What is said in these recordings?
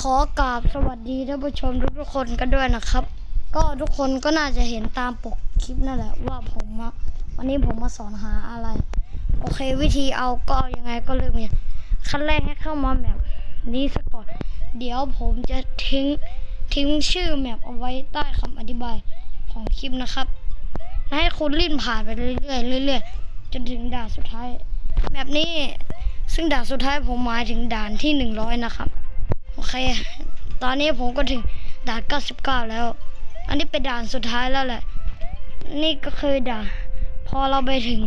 ขอกราบสวัสดีท่านผู้ชมทุกๆคนกันด้วยนะครับ ก็ทุกคนก็น่าจะเห็นตามปกคลิปนั่นแหละว่าผมมาวันนี้ผมมาสอนหาอะไร โอเค วิธีเอาก็เอายังไงก็เริ่มเนี่ยขั้นแรกให้เข้ามาแมปนี้ซะก่อน เดี๋ยวผมจะทิ้งทิ้งชื่อแมปเอาไว้ใต้คำอธิบายของคลิปนะครับและให้คุณลิ้นผ่านไปเรื่อยๆเรื่อยๆจนถึงด่านสุดท้าย แมปนี้ซึ่งด่านสุดท้ายผมหมายถึงด่านที่หนึ่งร้อยนะครับ เค ตอนนี้ผมก็ถึงด่าน99 แล้ว อันนี้เป็นด่านสุดท้ายแล้วแหละ นี่ก็คือด่าน พอเราไปถึง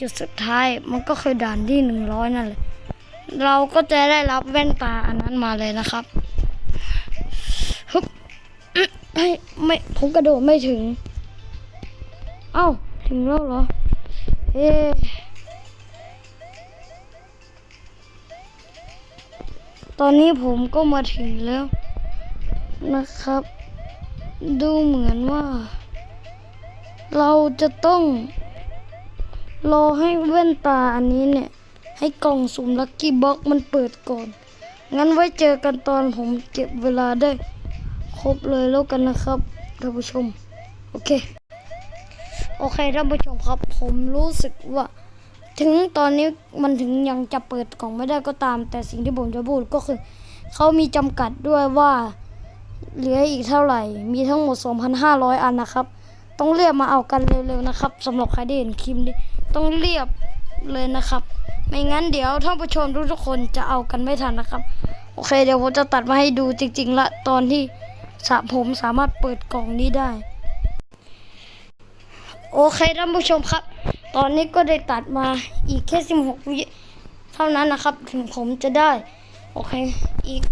จุดสุดท้าย มันก็คือด่านที่ 100 นั่นแหละ เราก็จะได้รับแว่นตาอันนั้นมาเลยนะครับฮึบไม่ ผมกระโดดไม่ถึง เอ้า ถึงแล้วเหรอ เอ๊ ตอนนี้ผมก็มาถึงแล้วนะครับ ดูเหมือนว่า เราจะต้องรอให้แว่นตาอันนี้เนี่ย ให้กล่องสุ่มลักกี้บ็อกมันเปิดก่อน งั้นไว้เจอกันตอนผมเก็บเวลาได้ ครบเลยแล้วกันนะครับท่านผู้ชม โอเค โอเคท่านผู้ชมครับ ผมรู้สึกว่า ถึงตอนนี้มันถึงยังจะเปิดกล่องไม่ได้ก็ตาม แต่สิ่งที่ผมจะพูดก็คือ เขามีจำกัดด้วยว่าเหลืออีกเท่าไหร่ มีทั้งหมด 2,500 อันนะครับ ต้องเรียบมาเอากันเร็วๆนะครับสำหรับใครที่เห็นคลิปนี้ต้องเรียบเลยนะครับ ไม่งั้นเดี๋ยวท่านผู้ชมทุกคนจะเอากันไม่ทันนะครับ โอเค เดี๋ยวผมจะตัดมาให้ดูจริง ๆ ละ ตอนที่สะผมสามารถเปิดกล่องนี้ได้ โอเคท่านผู้ชมครับ ตอนนี้ก็ได้ตัดมาอีกแค่16วิเท่านั้นนะครับ ถึงผมจะได้ โอเค อีก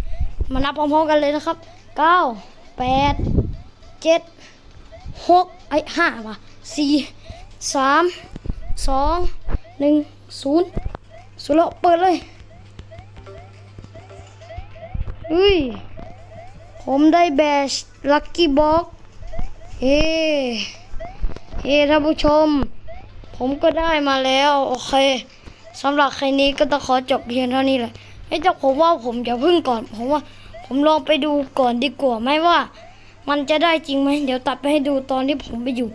มานับพร้อมๆกันเลยนะครับ9 8 7 6ไอ้ห้าว่ะ4 3 2 1 0ศูนย์แล้วเปิดเลยเฮ้ย ผมได้แบชลัคกี้บ็อกเฮ้ เฮ้ท่านผู้ชม ผมก็ได้มาแล้ว โอเคสำหรับใครนี้ก็ต้องขอจบเพียงเท่านี้แหละเฮ้ยแต่ผมว่าผมอย่าพึ่งก่อนผมว่า ผมลองไปดูก่อนดีกว่าไหมว่า มันจะได้จริงไหมเดี๋ยวตัดไปให้ดูตอนที่ผมไปอยู่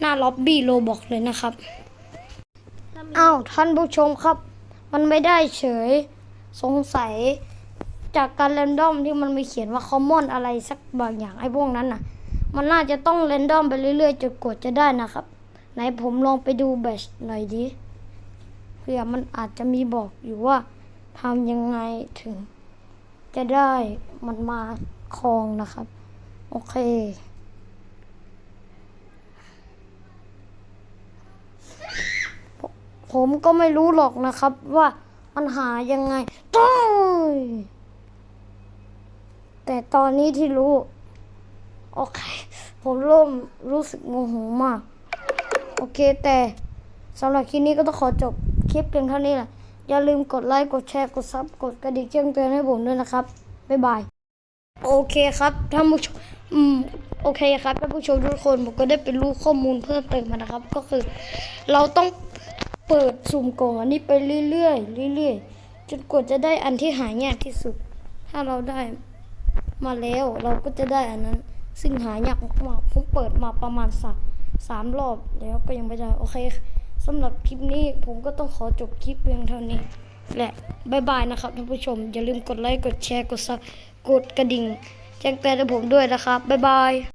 หน้าล็อบบี้โลบอกเลยนะครับอ้าวท่านผู้ชมครับ มันไม่ได้เฉยสงสัยจากการเรนดอมที่มันมีเขียนว่าคอมมอนอะไรสักบางอย่างไอ้พวกนั้นน่ะ มันน่าจะต้องเรนดอมไปเรื่อยๆจนกว่าจะได้นะครับ ไหนผมลองไปดูแบชหน่อยดิเผื่อมันอาจจะมีบอกอยู่ว่าทำยังไงถึง จะได้มันมาคลองนะครับ โอเค ผมก็ไม่รู้หรอกนะครับว่ามันหายังไงต้องแต่ตอนนี้ที่รู้ โอเค ผมเริ่มรู้สึกโมโหมาก โอเคแต่สำหรับคลิปนี้ก็ต้องขอจบคลิปเพียงเท่านี้แหละ อย่าลืมกดไลค์ กดแชร์ กดซับ กดกระดิ่งแจ้งเตือนให้ผมด้วยนะครับ บ๊ายบาย โอเคครับท่านผู้ชมอืมโอเคครับท่านผู้ชมทุกคนผมก็ได้ไปรู้ข้อมูลเพิ่มเติมมานะครับ ก็คือ เราต้องเปิดสุ่มกล่องอันนี้ไปเรื่อยๆเรื่อยๆจนกว่าจะได้อันที่หายากที่สุด ถ้าเราได้มาแล้วเราก็จะได้อันนั้น ซึ่งหายากมากผมเปิดมาประมาณสาม สามรอบแล้วก็ยังไม่ได้โอเคสำหรับคลิปนี้ผมก็ต้องขอจบคลิปเพียงเท่านี้และบายบายนะครับท่านผู้ชม อย่าลืมกดไลค์กดแชร์กดซับกดกระดิ่ง แจ้งเตือนให้ผมด้วยนะครับบายบาย